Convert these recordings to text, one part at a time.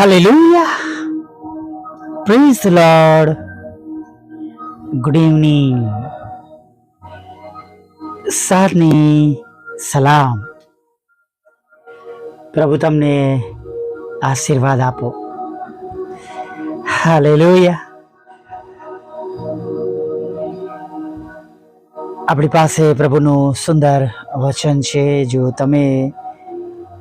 Hallelujah. Praise lord good evening. સરની સલામ. પ્રભુ તમને આશીર્વાદ આપો. હાલેલુયા. આપણી પાસે પ્રભુનું સુંદર વચન છે. જો તમે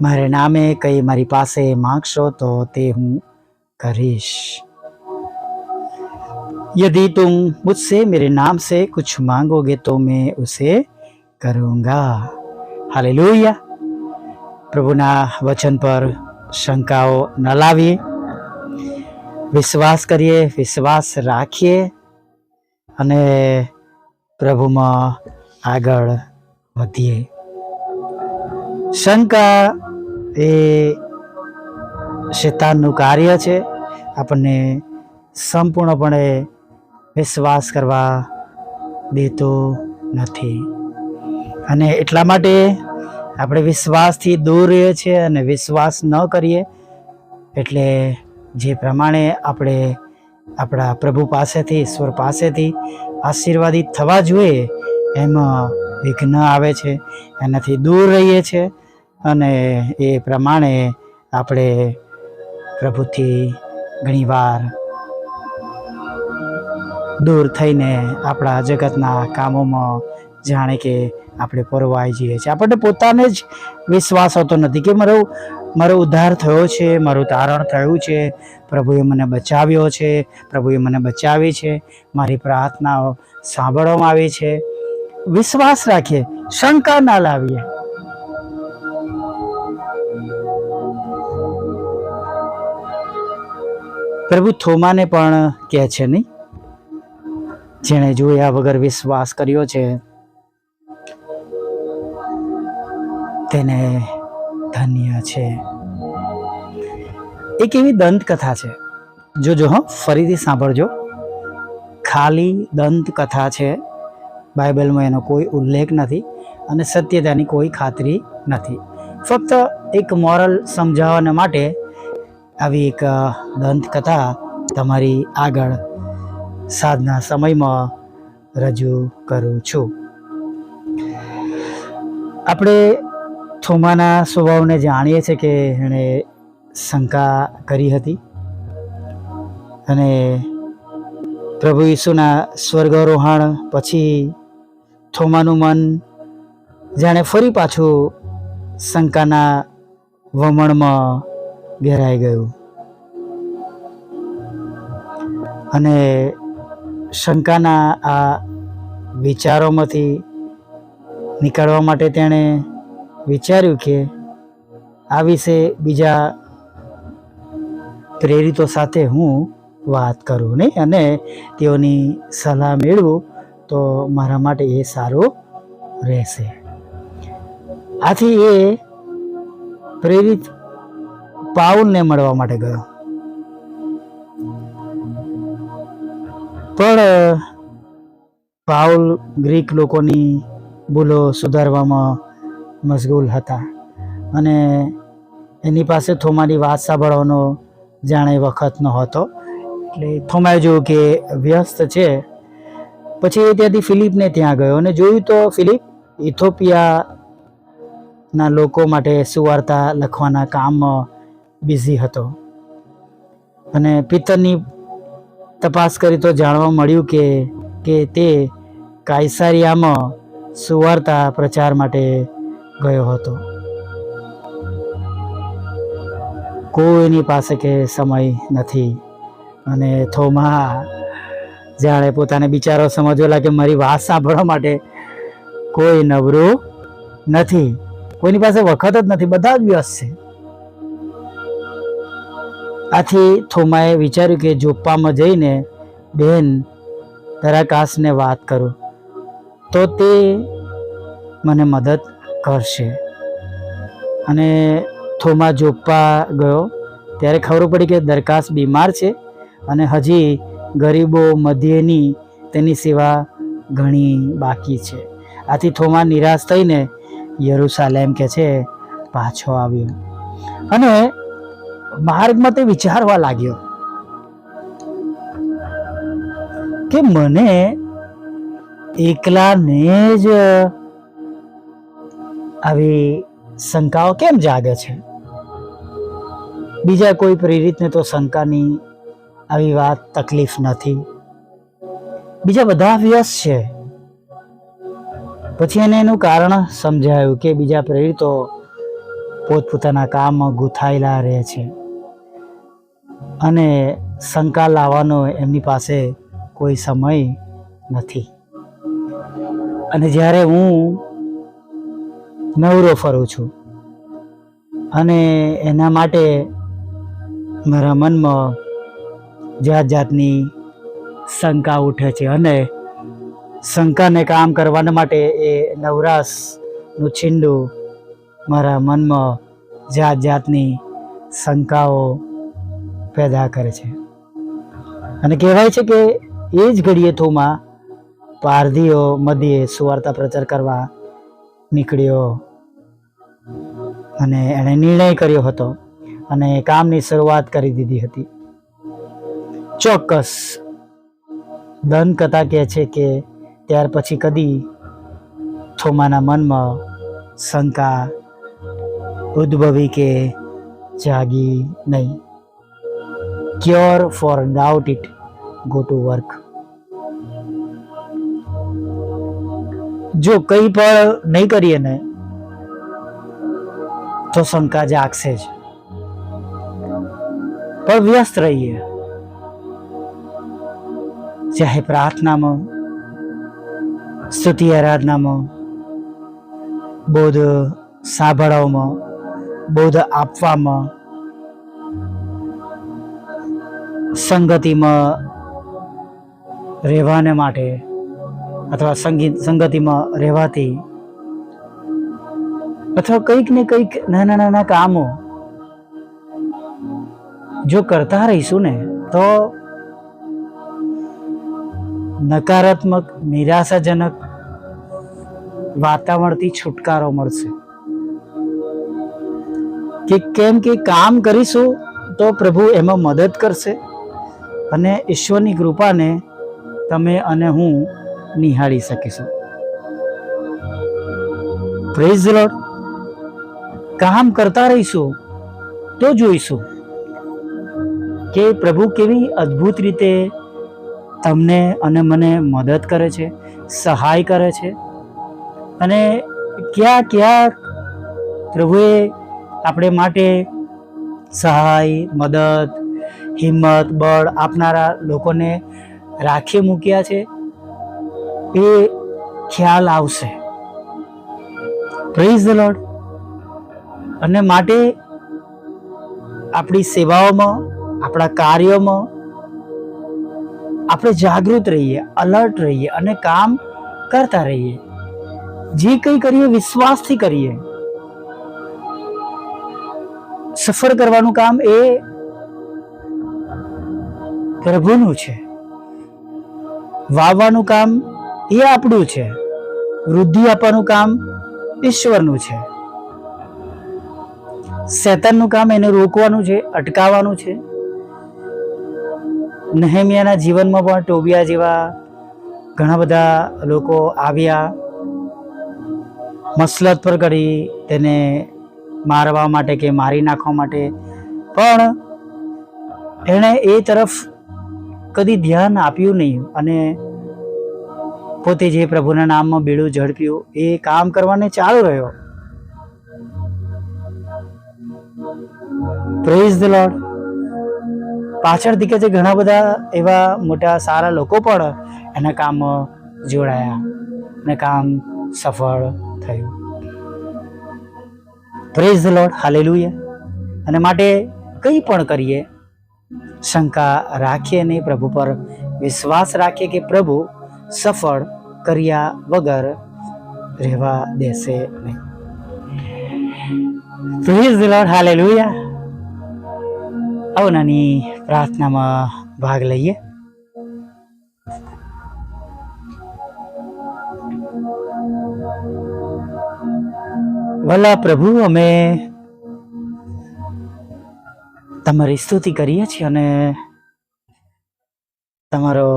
મારે નામે કંઈ મારી પાસે માંગશો તો તે હું કરીશ यदि तुम मुझसे मेरे नाम से कुछ मांगोगे तो मैं उसे करूँगा हालेलुया પ્રભુના વચન પર શંકાઓ ન લાવીએ વિશ્વાસ કરીએ વિશ્વાસ રાખીએ અને પ્રભુમાં આગળ વધીએ શંકા એ શેતાનનું કાર્ય છે. આપણને સંપૂર્ણપણે વિશ્વાસ કરવા દેતો નથી. અને એટલા માટે આપણે વિશ્વાસથી દૂર રહીએ છીએ અને વિશ્વાસ ન કરીએ એટલે જે પ્રમાણે આપણે આપણા પ્રભુ પાસેથી, ઈશ્વર પાસેથી આશીર્વાદિત થવા જોઈએ, એમાં વિઘ્ન આવે છે. એનાથી દૂર રહીએ છીએ અને એ પ્રમાણે આપણે પ્રભુથી ઘણીવાર દૂર થઈને આપણા જગતના કામોમાં જાણે કે આપણે પરવાઈ જઈએ છીએ. આપણને પોતાને જ વિશ્વાસ હોતો નથી કે મારો મારો ઉદ્ધાર થયો છે, મારું તારણ થયું છે, પ્રભુએ મને બચાવ્યો છે, પ્રભુએ મને બચાવી છે, મારી પ્રાર્થનાઓ સાંભળવામાં આવી છે. વિશ્વાસ રાખીએ, શંકા ના લાવીએ. પ્રભુ થોમાને પણ કહે છે નહીં? જેણે જોયા વગર વિશ્વાસ કર્યો છે, તેને ધન્ય છે. એક એવી દંતકથા છે. જોજો હો, ફરીથી સાંભળજો. ખાલી દંતકથા છે. બાઇબલમાં એનો કોઈ ઉલ્લેખ નથી અને સત્યતાની કોઈ ખાતરી નથી. ફક્ત એક મોરલ સમજાવવાના માટે આવી એક દંતકથા તમારી આગળ સાંજના સમયમાં રજૂ કરું છું. આપણે થોમાના સ્વભાવને જાણીએ છીએ કે એણે શંકા કરી હતી અને પ્રભુ ઈસુના સ્વર્ગારોહણ પછી થોમાનું મન જાણે ફરી પાછું શંકાના વમણમાં ઘેરાઈ ગયું. અને શંકાના આ વિચારોમાંથી નીકળવા માટે તેણે વિચાર્યું કે આ વિશે બીજા પ્રેરિતો સાથે હું વાત કરું, નહીં? અને તેઓની સલાહ મેળવું તો મારા માટે એ સારું રહેશે. આથી એ પ્રેરિત પાઉલને મળવા માટે ગયો. પણ પાઉલ ગ્રીક લોકોની ભૂલો સુધારવામાં મશગુલ હતા અને એની પાસે થોમાની વાત સાંભળવાનો જાણે વખત નહોતો. એટલે થોમાએ જોયું કે વ્યસ્ત છે. પછી એ ત્યાંથી ફિલિપને ત્યાં ગયો અને જોયું તો ફિલિપ ઇથોપિયાના લોકો માટે સુવાર્તા લખવાના કામમાં બિઝી હતો. અને પિત્તરની તપાસ કરી તો જાણવા મળ્યું કે કે તે કાયસારિયામાં સુવાર્તા પ્રચાર માટે ગયો હતો. કોઈની પાસે કે સમય નથી. અને થોમા જાણે પોતાને બિચારો સમજવો લાગે મારી વાત સાંભળવા માટે કોઈ નવરું નથી. કોઈની પાસે વખત જ નથી. બધા જ વ્યસ્ત છે. આથી થોમાએ વિચાર્યું કે જોપ્પામાં જઈને બેન દરાકાશને વાત કરું. તો તે મને મદદ કરશે. અને થોમા જોપ્પા ગયો. ત્યારે ખબર પડી કે દરકાશ બીમાર છે અને હજી ગરીબો મધ્યની તેની સેવા ઘણી બાકી છે. આથી થોમા નિરાશ થઈને યરુસાલેમ કે છે, પાછો આવ્યો. અને માર્ગમાં તે વિચારવા લાગ્યો કે મને એકલાને જ આવી શંકાઓ કેમ જાગે છે? બીજા કોઈ પ્રેરિતને તો શંકાની આવી વાત તકલીફ નથી. બીજા બધા વ્યસ્ત છે. પછી એને એનું કારણ સમજાયું કે બીજા પ્રેરિતો પોતપોતાના કામમાં ગૂંથાયેલા રહે છે. અને શંકા લાવવાનો એમની પાસે કોઈ સમય નથી. અને જ્યારે હું નવરો ફરું છું અને એના માટે મારા મનમાં જાત જાતની શંકા ઉઠે છે અને શંકાને કામ કરવાના માટે એ નવરાશનું છીંડું મારા મનમાં જાત જાતની શંકાઓ પેદા કરે છે. અને કહેવાય છે કે એ જ ઘડીએ થોમાં પારધીઓ મધ્યે સુવાર્તા પ્રચાર કરવા નીકળ્યો અને એણે નિર્ણય કર્યો હતો અને કામની શરૂઆત કરી દીધી હતી. ચોક્કસ દંતકથા કહે છે કે ત્યાર પછી કદી થોમાના મનમાં શંકા ઉદ્ભવી કે જાગી નહીં. Cure for doubt it go to work જો કંઈ પણ નહીં કરીએ ને, તો શંકા જાગશે જ. પણ વ્યસ્ત રહીએ. ચાહે પ્રાર્થનામાં, સ્તુતિ આરાધનામાં, બોધ સાંભળવામાં, બોધ આપવામાં સંગતિમાં રહેવાને માટે અથવા સંગીત સંગતિમાં રહેવાથી અથવા કંઈક ને કંઈક નાના નાના કામો જો કરતા રહીશું ને, તો નકારાત્મક, નિરાશાજનક વાતાવરણથી છુટકારો મળશે. કે કેમ કે કામ કરીશું તો પ્રભુ એમાં મદદ કરશે. અને ઈશ્વરની કૃપાને તમે અને હું નિહાળી શકીશું. પ્રેઝ લોર્ડ કામ કરતા રહીશું તો જોઈશું કે પ્રભુ કેવી અદ્ભુત રીતે તમને અને મને મદદ કરે છે, સહાય કરે છે અને ક્યાં ક્યાં પ્રભુએ આપણે માટે સહાય, મદદ હિંમત, બળ આપનારા લોકોને રાખી મૂક્યા છે. એ ખ્યાલ આવશે. પ્રેઝ ધ લોર્ડ અને માટે આપણી સેવાઓમાં, આપણા કાર્યોમાં આપણે જાગૃત રહીએ અલર્ટ રહીએ અને કામ કરતા રહીએ. જે કંઈ કરીએ, વિશ્વાસથી કરીએ. સફર કરવાનું કામ એ પ્રભુનું છે. વાવવાનું કામ એ આપણું છે. વૃદ્ધિ આપવાનું કામ ઈશ્વરનું છે. શેતનનું કામ એને રોકવાનું છે, અટકાવવાનું છે. નહેમિયાના જીવનમાં પણ ટોબિયા જેવા ઘણા બધા લોકો આવ્યા. મસલત પર કરી તેને મારવા માટે કે મારી નાખવા માટે. પણ એણે એ તરફ કદી ધ્યાન આપ્યું નહીં અને પોતે જે પ્રભુના નામમાં બીડું ઝડપ્યું, એ કામ કરવાને ચાલુ રહ્યો. પ્રેઝ ધ લોર્ડ પાછળ દીકે છે ઘણા બધા એવા મોટા સારા લોકો પણ એના કામમાં જોડાયા અને કામ સફળ થયું. પ્રેઝ ધ લોર્ડ હાલેલુયા અને માટે કંઈ પણ કરીએ શંકા રાખીએ નહીં પ્રભુ, પર વિશ્વાસ રાખીએ કે પ્રભુ સફળ, કર્યા વગર રહેવા દેશે નહીં. પ્રેઝ લોર્ડ હાલેલુયા આવો નાની પ્રાર્થનામાં ભાગ લઈએ. ભલા પ્રભુ, અમે તમારી સ્તુતિ કરીએ છીએ અને તમારો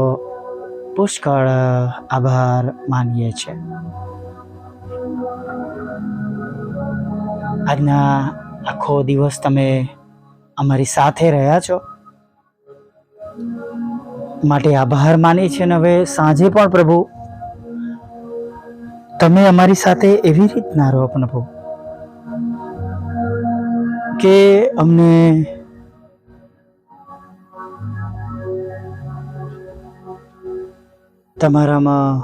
પુષ્કળ આભાર માનીએ છીએ. આજના આખો દિવસ તમે અમારી સાથે રહ્યા છો. માટે આભાર માની છે અને હવે સાંજે પણ પ્રભુ, તમે અમારી સાથે એવી રીતના રહો પ્રભુ, કે અમને તમારામાં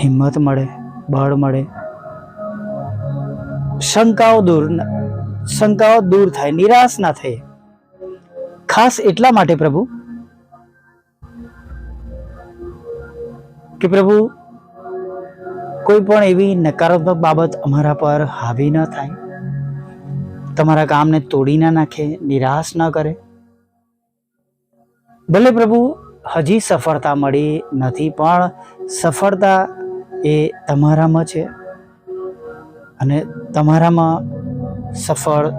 હિંમત મળે, બળ મળે. શંકાઓ દૂર શંકાઓ દૂર થાય, નિરાશ ના થાય ખાસ એટલા માટે પ્રભુ, કે પ્રભુ, કોઈ પણ એવી નકારાત્મક બાબત અમારા પર હાવી ન થાય. તમારા કામને તોડી ના નાખે, નિરાશ ન કરે. ભલે પ્રભુ હજી સફળતા મળી નથી, પણ સફળતા એ તમારામાં છે. અને તમારામાં સફળ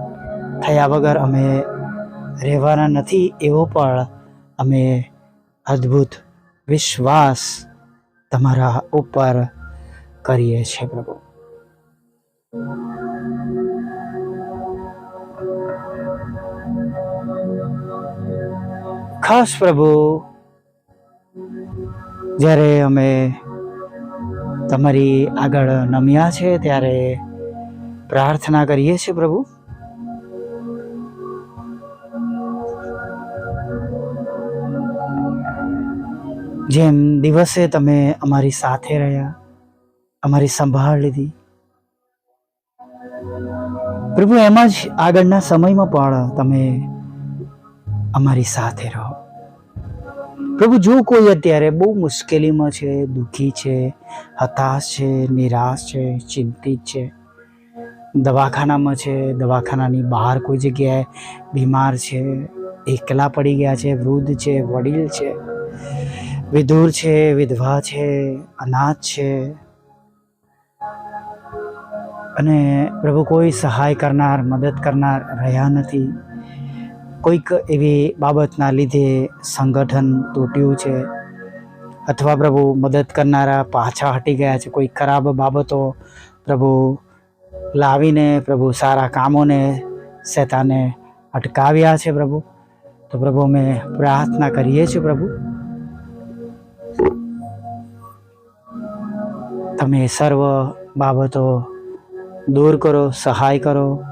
થયા વગર અમે રહેવાના નથી, એવો પણ અમે અદ્ભુત વિશ્વાસ તમારા ઉપર કરીએ છીએ પ્રભુ. ખાસ પ્રભુ જ્યારે અમે તમારી આગળ નમ્યા છે, ત્યારે પ્રાર્થના કરીએ છીએ પ્રભુ. જેમ દિવસે તમે અમારી સાથે રહ્યા, અમારી સંભાળ લીધી. પ્રભુ, એમ જ આગળના સમયમાં પણ તમે અમારી સાથે રહો. પ્રભુ, જો કોઈ અત્યારે બહુ મુશ્કેલીમાં છે, દુઃખી છે, હતાશ છે, નિરાશ છે, ચિંતિત છે, દવાખાનામાં છે, દવાખાનાની બહાર કોઈ જગ્યાએ બીમાર છે, એકલા પડી ગયા છે, વૃદ્ધ છે, વડીલ છે, વિધુર છે, વિધવા છે, અનાથ છે. અને પ્રભુ, કોઈ સહાય કરનાર, મદદ કરનાર રહ્યા નથી. કોઈક એવી બાબતના લીધે સંગઠન તૂટ્યું છે? અથવા પ્રભુ મદદ કરનારા પાછા હટી ગયા છે? કોઈ ખરાબ બાબતો પ્રભુ લાવીને, પ્રભુ સારા કામોને શેતાને અટકાવ્યા છે પ્રભુ? તો પ્રભુ અમે પ્રાર્થના કરીએ છીએ પ્રભુ. તમે સર્વ બાબતો દૂર કરો, સહાય કરો,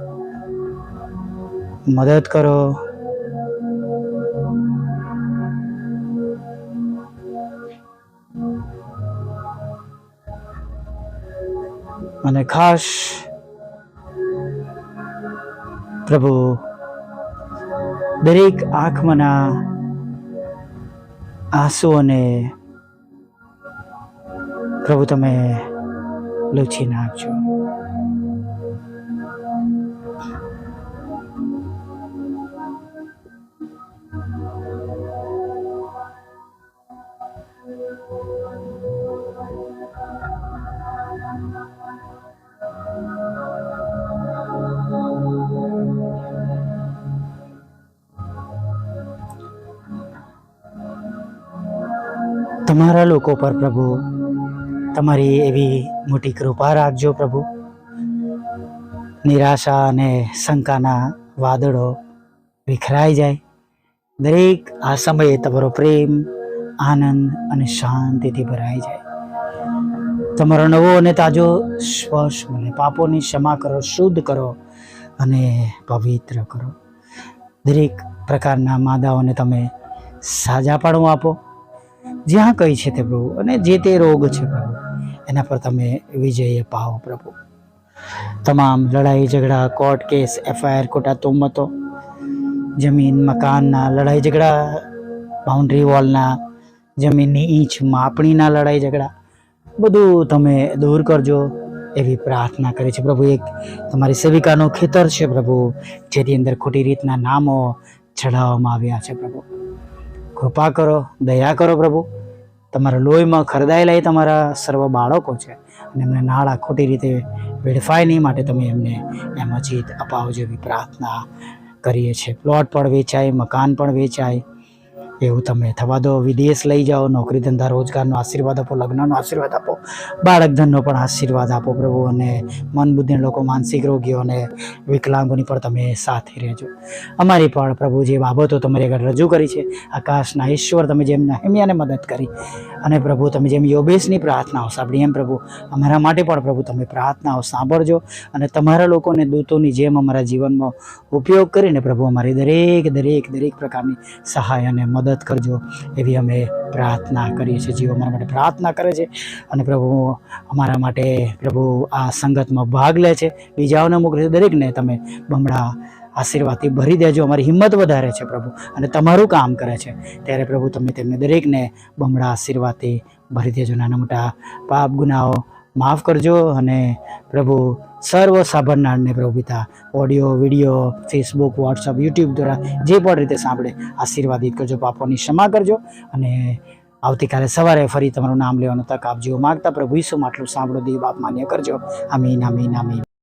મદદ કરો અને ખાસ પ્રભુ દરેક આંખમાંના આંસુઓને પ્રભુ તમે લૂછી નાખજો તમારા લોકો પર પ્રભુ, તમારી એવી મોટી કૃપા રાખજો પ્રભુ. નિરાશા અને શંકાના વાદળો વિખરાઈ જાય. દરેક આ સમયે તમારો પ્રેમ, આનંદ અને શાંતિથી ભરાઈ જાય. તમારો નવો અને તાજો સ્પર્શ મને પાપોની ક્ષમા કરો, શુદ્ધ કરો અને પવિત્ર કરો. દરેક પ્રકારના માદાઓને તમે સાજા સાજાપણું આપો. જ્યાં કઈ છે તે પ્રભુ અને જે તે રોગ છે પ્રભુ, એના પર તમે વિજય અપાવો પ્રભુ. તમામ લડાઈ, ઝઘડા, કોર્ટ કેસ, એફઆઈઆર ખોટા તુમતો જમીન, મકાનના લડાઈ, ઝઘડા, બાઉન્ડ્રી વોલના, જમીનની ઈંચ, માપણીના લડાઈ, ઝઘડા, બધું તમે દૂર કરજો એવી પ્રાર્થના કરી છે પ્રભુ. એક તમારી સેવિકાનું ખેતર છે પ્રભુ, જેની અંદર ખોટી રીતના નામો ચડાવવામાં આવ્યા છે પ્રભુ. કૃપા કરો, દયા કરો પ્રભુ. તમારા લોહીમાં ખરદાયેલા એ તમારા સર્વ બાળકો છે. અને એમને નાળા ખોટી રીતે વેડફાય નહીં માટે તમે એમને એમાં જીત અપાવજો એવી પ્રાર્થના કરીએ છીએ. પ્લોટ પણ વેચાય, મકાન પણ વેચાય. એવું તમે થવા દો, વિદેશ લઈ જાઓ, નોકરી ધંધા, રોજગારનો આશીર્વાદ આપો, લગ્નનો આશીર્વાદ આપો બાળક ધનનો પણ આશીર્વાદ આપો પ્રભુ અને મન બુદ્ધિના લોકો માનસિક રોગીઓ અને વિકલાંગોની પણ તમે સાથે રહેજો. અમારી પણ પ્રભુ જે બાબતો તમારી આગળ રજૂ કરી છે, આકાશના ઈશ્વર તમે જેમ નહેમિયાને મદદ કરી અને પ્રભુ તમે જેમ યોબેશની પ્રાર્થનાઓ સાંભળી, એમ પ્રભુ અમારા માટે પણ પ્રભુ તમે પ્રાર્થનાઓ સાંભળજો અને તમારા લોકોને દૂતોની જેમ અમારા જીવનમાં ઉપયોગ કરીને પ્રભુ અમારી દરેક દરેક દરેક પ્રકારની સહાય અને મદદ કરજો એવી અમે પ્રાર્થના કરીએ છીએ. જીવો અમારા માટે પ્રાર્થના કરે છે અને પ્રભુ અમારા માટે પ્રભુ આ સંગતમાં ભાગ લે છે. બીજાઓને મોકલે છે. દરેકને તમે બમણા આશીર્વાદથી ભરી દેજો. અમારી હિંમત વધારે છે પ્રભુ અને તમારું કામ કરે છે. ત્યારે પ્રભુ તમે તેમને દરેકને બમણા આશીર્વાદથી ભરી દેજો. નાના મોટા પાપ ગુનાઓ માફ કરજો અને પ્રભુ સર્વ સાંભળનારને પ્રભુ પિતા, audio, video, Facebook, WhatsApp, YouTube દ્વારા જે પણ રીતે સાંભળે આશીર્વાદિત કરજો, પાપોની ક્ષમા કરજો અને આવતીકાલે સવારે ફરી તમારું નામ લેવાનું તક આપજો માગતા પ્રભુ ઈસુમાં આટલું સાંભળો, દેવ બાપ માન્ય કરજો. આમીન આમીન આમીન.